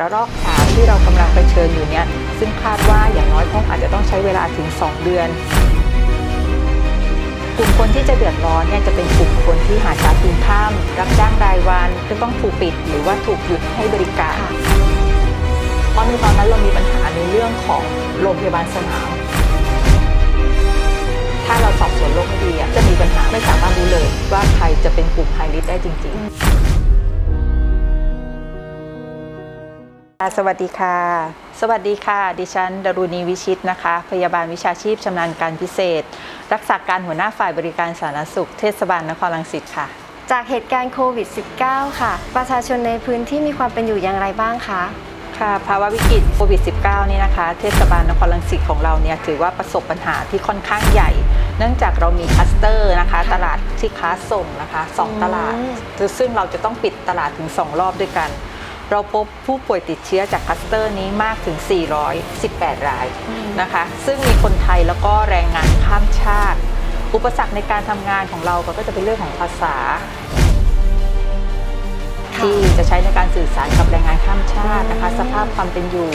ระลอกสามที่เรากำลังเผชิญอยู่เนี่ยซึ่งคาดว่าอย่างน้อยคงอาจจะต้องใช้เวลาถึง 2 เดือน กลุ่มคนที่จะเดือดร้อนเนี่ยจะเป็นกลุ่มคนที่หาเช้ากินข้ามรับจ้างรายวันก็ต้องถูกปิด หรือว่าถูกหยุดให้บริการเพราะในตอนนั้นเรามีปัญหาในเรื่องของโรงพยาบาลสนาม ถ้าเราสอบสวนโรคไม่ดีอะจะมีปัญหาไม่สามารถรู้เลยว่าใครจะเป็นกลุ่มไฮริสได้จริง ๆ สวัสดีค่ะ สวัสดีค่ะ ดิฉันดรุณีวิชิตนะคะ พยาบาลวิชาชีพชำนาญการพิเศษ รักษาการหัวหน้าฝ่ายบริการสาธารณสุขเทศบาลนครรังสิตค่ะ จากเหตุการณ์โควิด -19 ค่ะ ประชาชนในพื้นที่มีความเป็นอยู่อย่างไรบ้างคะค่ะภาวะวิกฤตโควิด -19 นี่นะคะ เทศบาลนครรังสิตของเราเนี่ยถือว่าประสบปัญหาที่ค่อนข้างใหญ่ เนื่องจากเรามีคลัสเตอร์นะคะ ตลาดที่ค้าส่งนะคะสองตลาด ซึ่งเราจะต้องปิดตลาดถึง 2 รอบด้วยกัน เราพบผู้ป่วยติดเชื้อจากคลัสเตอร์นี้มากถึง 418 รายนะคะ ซึ่งมีคนไทยแล้วก็แรงงานข้ามชาติ อุปสรรคในการทำงานของเราก็จะเป็นเรื่องของภาษา ที่จะใช้ในการสื่อสารกับแรงงานข้ามชาตินะคะ สภาพความเป็นอยู่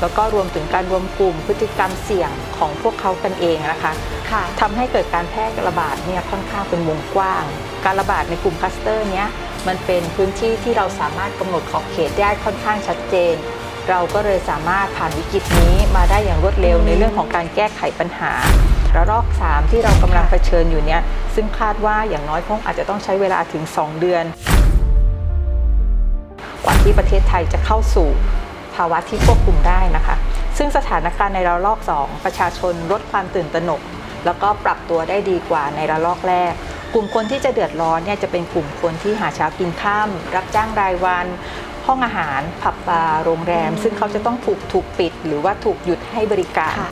แล้วก็รวมถึงการรวมกลุ่มพฤติกรรมเสี่ยงของพวกเขากันเองนะคะค่ะทำให้เกิดการแพร่ระบาดเนี่ยค่อนข้างเป็นวงกว้าง การระบาดในกลุ่มคลัสเตอร์เนี้ย มันเป็นพื้นที่ที่เราสามารถกำหนดขอบเขตได้ค่อนข้างชัดเจน เราก็เลยสามารถผ่านวิกฤตนี้มาได้อย่างรวดเร็วในเรื่องของการแก้ไขปัญหา ระลอก 3 ที่เรากำลังเผชิญอยู่เนี่ยซึ่งคาดว่าอย่างน้อยคงอาจจะต้องใช้เวลาถึง 2 เดือน กว่าที่ประเทศไทยจะเข้าสู่ภาวะที่ควบคุมได้นะคะ ซึ่งสถานการณ์ในระลอก 2 ประชาชนลดความตื่นตระหนก แล้วก็ปรับตัวได้ดีกว่าในระลอกแรก กลุ่มคนที่จะเดือดร้อนเนี่ยจะเป็นกลุ่มคนที่หาเช้ากินข้ามรับจ้างรายวัน ห้องอาหารผับบาร์โรงแรม ซึ่งเขาจะต้องถูกถูกปิด หรือว่าถูกหยุดให้บริการค่ะ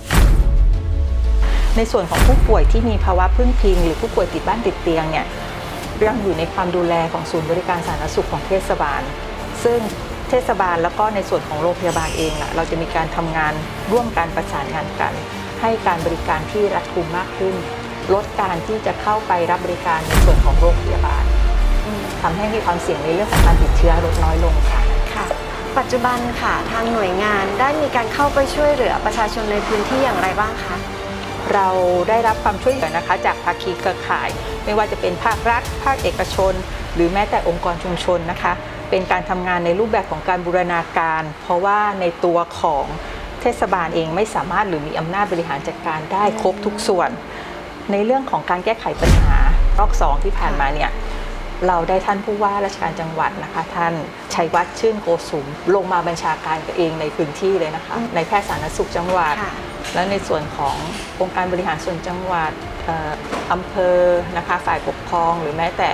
ในส่วนของผู้ป่วยที่มีภาวะพึ่งพิง หรือผู้ป่วยติดบ้านติดเตียงเนี่ยยังอยู่ในความดูแลของศูนย์บริการสาธารณสุขของเทศบาล ซึ่งเทศบาลแล้วก็ในส่วนของโรงพยาบาลเองล่ะเราจะมีการทำงานร่วมกันประสานงานกัน ให้การบริการที่รัดกุมมากขึ้น ลดการที่จะเข้าไปรับบริการในส่วนของโรงพยาบาลทำให้มีความเสี่ยงในเรื่องของการติดเชื้อลดน้อยลงค่ะ ค่ะ ปัจจุบันค่ะทางหน่วยงานได้มีการเข้าไปช่วยเหลือประชาชนในพื้นที่อย่างไรบ้างคะเราได้รับความช่วยเหลือนะคะ จากภาคีเครือข่าย ไม่ว่าจะเป็นภาครัฐ ภาคเอกชน หรือแม้แต่องค์กรชุมชนนะคะ เป็นการทำงานในรูปแบบของการบูรณาการ เพราะว่าในตัวของเทศบาลเองไม่สามารถหรือมีอำนาจบริหารจัดการได้ครบทุกส่วน ในเรื่องของการแก้ไขปัญหารอบสองที่ผ่านมาเนี่ยเราได้ท่านผู้ว่าราชการจังหวัดนะคะ ท่านชัยวัฒน์ชื่นโกสุมลงมาบัญชาการกับเองในพื้นที่เลยนะคะอืมในแพทย์สาธารณสุขจังหวัดค่ะและในส่วนขององค์การบริหารส่วนจังหวัดเอ่ออำเภอนะคะฝ่ายปกครอง หรือแม้แต่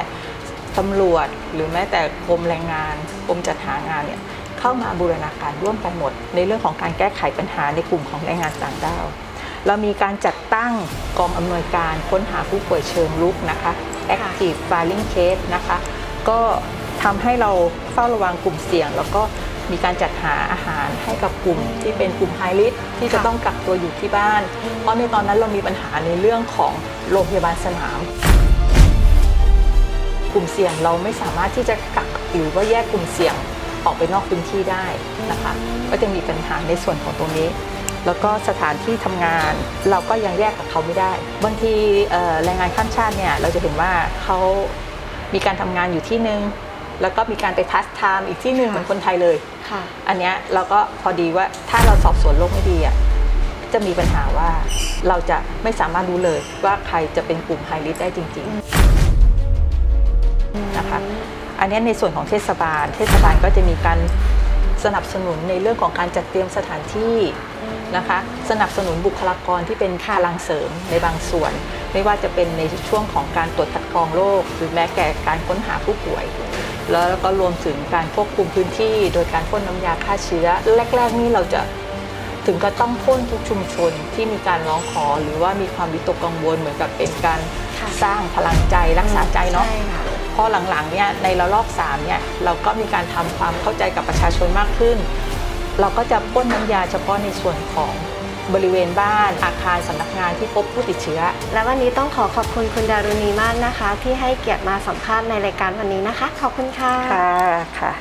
ตำรวจ หรือแม้แต่กรมแรงงานกรมจัดหางานเนี่ยเข้ามาบูรณาการร่วมกันหมด ในเรื่องของการแก้ไขปัญหาในกลุ่มของแรงงานต่างด้าว เรามีการจัดตั้งกองอำนวยการค้นหาผู้ป่วยเชิงลุกนะคะ Active Filing Case นะคะ ก็ทำให้เราเฝ้าระวังกลุ่มเสี่ยง แล้วก็มีการจัดหาอาหารให้กับกลุ่มที่เป็นกลุ่มไฮริสที่จะค่ะต้องกักตัวอยู่ที่บ้าน เพราะในตอนนั้นเรามีปัญหาในเรื่องของโรงพยาบาลสนาม กลุ่มเสี่ยงเราไม่สามารถที่จะกักหรือว่าแยกกลุ่มเสี่ยงออกไปนอกพื้นที่ได้นะคะ ก็จะมีปัญหาในส่วนของตรงนี้ แล้วก็สถานที่ทำงาน เราก็ยังแยกกับเขาไม่ได้ บางทีเอ่อแรงงานข้ามชาติเนี่ยเราจะเห็นว่าเขามีการทำงานอยู่ที่หนึ่งแล้วก็มีการไปพัสไทม์อีกที่หนึ่งค่ะเหมือนคนไทยเลยค่ะอันเนี้ยเราก็พอดีว่าถ้าเราสอบสวนโรคไม่ดีอะจะมีปัญหาว่าเราจะไม่สามารถรู้เลยว่าใครจะเป็นกลุ่มไฮริสได้จริง ๆ นะคะ อันเนี้ยในส่วนของเทศบาล เทศบาลก็จะมีการ สนับสนุนในเรื่องของการจัดเตรียมสถานที่นะคะ สนับสนุนบุคลากรที่เป็นพลังเสริมในบางส่วน ไม่ว่าจะเป็นในช่วงของการตรวจคัดกรองโรคหรือแม้แต่การค้นหาผู้ป่วย แล้วก็รวมถึงการควบคุมพื้นที่โดยการพ่นน้ำยาฆ่าเชื้อ แรก ๆ นี่เราจะถึงก็ต้องพ่นทุกชุมชนที่มีการร้องขอหรือว่ามีความวิตกกังวลเหมือนกับเป็นการค่ะสร้างพลังใจรักษาใจเนาะใช่ค่ะ พอหลังๆเนี่ยในระลอก3เนี่ยเราก็มีการทำความเข้าใจกับประชาชนมากขึ้น เราก็จะพ่นน้ำยาเฉพาะในส่วนของบริเวณบ้านอาคารสำนักงานที่พบผู้ติดเชื้อ และวันนี้ต้องขอขอบคุณคุณดารุณีมากนะคะ ที่ให้เกียรติมาสัมภาษณ์ในรายการวันนี้นะคะ ขอบคุณค่ะ ค่ะค่ะ